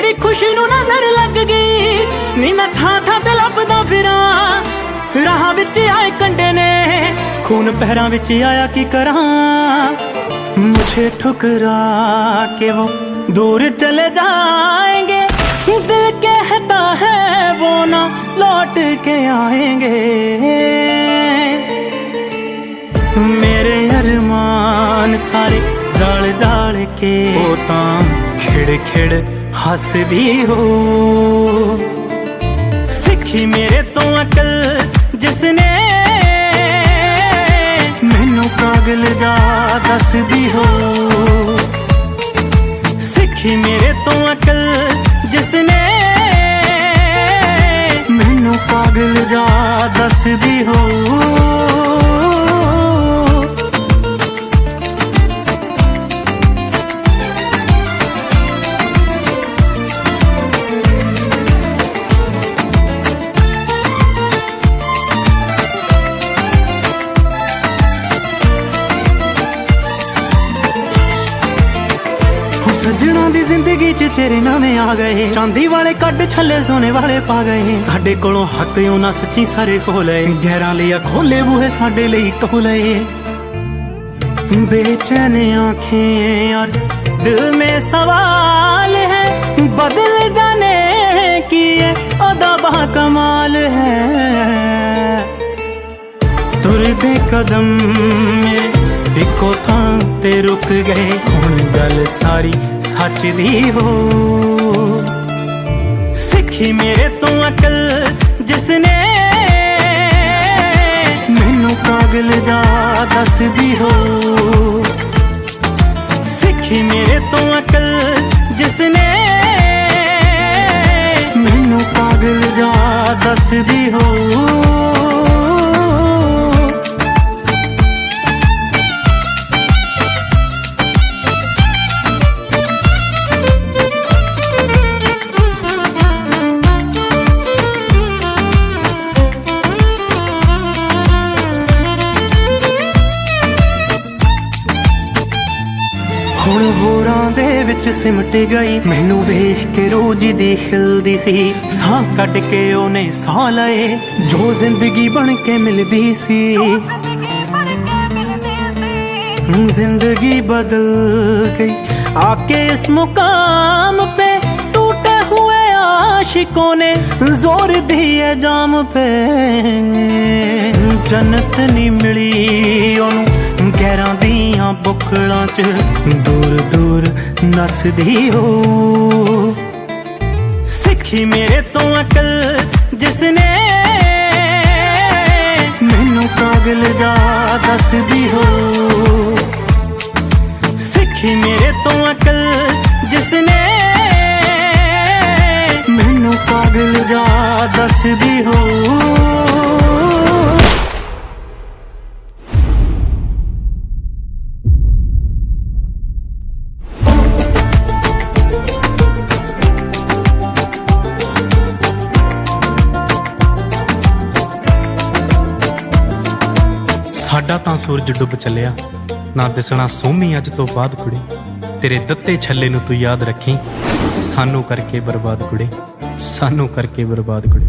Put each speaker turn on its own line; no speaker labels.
ਤੇਰੀ ਖੁਸ਼ੀ ਨੂੰ ਨਜ਼ਰ ਲੱਗ ਗਈ ਨੀ ਮੈਂ ਥਾਂ ਥਾਂ ਤੇ ਲੱਭਦਾ ਫਿਰਾਂ ਰਾਹਾਂ ਵਿੱਚ ਆਏ ਕੰਡੇ ਨੇ ਖੂਨ ਪਹਿਰਾਂ ਵਿੱਚ ਆਇਆ ਕੀ ਕਰਾਂ ਮੁਝੇ ਠੁਕਰਾ ਕੇ वो दूर चले जाएंगे दिल कहता है वो ना लौट के आएंगे ਮੇਰੇ ਅਰਮਾਨ ਸਾਰੇ ਜਾਲ ਜਾਲ ਕੇ ਉਹ ਤਾਂ ਖਿੜ ਖਿੜ ਹੱਸਦੀ ਹੋ। ਸਿੱਖੀ ਮੇਰੇ ਤੋਂ ਅਕਲ ਜਿਸਨੇ ਮੈਨੂੰ ਪਾਗਲ ਜਾ ਦੱਸਦੀ ਹੋ। ਸਿੱਖੀ ਮੇਰੇ ਤੋਂ ਅਕਲ ਜਿਸਨੇ ਮੈਨੂੰ ਪਾਗਲ ਜਾ ਦੱਸਦੀ ਹੋ। ਸੱਜਣਾ ਦੀ ਜ਼ਿੰਦਗੀ 'ਚ ਚਿਹਰੇ ਨਵੇਂ ਆ ਗਏ ਚਾਂਦੀ ਵਾਲੇ ਕੱਢ ਛੱਲੇ ਸੋਨੇ ਵਾਲੇ ਪਾ ਗਏ ਸਾਡੇ ਕੋਲੋਂ ਹੱਕ ਉਹਨਾਂ ਸੱਚੀ ਸਾਰੇ ਖੋ ਲਏ ਗਹਿਰਾਂ ਲਈ ਖੋਲੇ ਬੂਹੇ ਸਾਡੇ ਲਈ ਟੋਲੇ बेचैन आंखें और दिल में सवाल है बदल जाने की ये अदा कमाल है ਤੁਰਦੇ ਕਦਮ ਮੇਰੇ ਇੱਕੋ ਥਾਂ ਤੇ ਰੁਕ ਗਏ ਹੁਣ ਗੱਲ ਸਾਰੀ ਸੱਚ ਦੀ ਹੋ। ਸਿੱਖੀ ਮੇਰੇ ਤੋਂ ਅਕਲ ਜਿਸਨੇ ਮੈਨੂੰ ਪਾਗਲ ਜਾ ਦੱਸਦੀ ਹੋ। ਸਿੱਖੀ ਮੇਰੇ ਤੋਂ ਅਕਲ ਜਿਸਨੇ ਮੈਨੂੰ ਪਾਗਲ ਜਾ ਦੱਸਦੀ ਹੁਣ ਹੋਰਾਂ ਦੇ ਵਿੱਚ ਸਿਮਟ ਗਈ। ਮੈਨੂੰ ਵੇਖ ਕੇ ਰੋਜ ਦੀ ਖਿਲਦੀ ਸੀ। ਸਾਹ ਕੱਢ ਕੇ ਉਹਨੇ ਸਾਹ ਲਏ। ਜੋ ਜ਼ਿੰਦਗੀ ਬਣ ਕੇ ਮਿਲਦੀ ਸੀ। ਜ਼ਿੰਦਗੀ ਬਦਲ ਗਈ। ਆਕੇ ਇਸ ਮੁਕਾਮ ਪੇ ਟੂਟੇ ਹੋਏ ਆਸ਼ਿਕੋ ਨੇ ਜ਼ੋਰ ਦੀਏ ਜਾਮ ਪੇ। ਜੰਨਤ ਨਹੀਂ ਮਿਲੀ ਉਹਨੂੰ। ਗਹਿਰਾਂ ਦੀਆਂ ਬੁੱਕਲਾਂ 'ਚ ਦੂਰ ਦੂਰ ਨਸਦੀ ਹੋ। ਸਿੱਖੀ ਮੇਰੇ ਤੋਂ ਅਕਲ ਜਿਸਨੇ ਮੈਨੂੰ ਪਾਗਲ ਜਾ ਦੱਸਦੀ ਹੋ। ਸਿੱਖੀ ਮੇਰੇ ਤੋਂ ਅਕਲ ਜਿਸਨੇ ਮੈਨੂੰ ਪਾਗਲ ਜਾ ਦੱਸਦੀ ਹੋ। ਸਾਡਾ ਤਾਂ ਸੂਰਜ ਡੁੱਬ ਚੱਲਿਆ। ਨਾ ਦਿਸਣਾ ਸੋਮੀ ਅੱਜ ਤੋਂ ਬਾਅਦ ਕੁੜੀ। ਤੇਰੇ ਦਿੱਤੇ ਛੱਲੇ ਨੂੰ ਤੂੰ ਯਾਦ ਰੱਖੀ। ਸਾਨੂੰ ਕਰਕੇ ਬਰਬਾਦ ਕੁੜੇ। ਸਾਨੂੰ ਕਰਕੇ ਬਰਬਾਦ ਕੁੜੇ।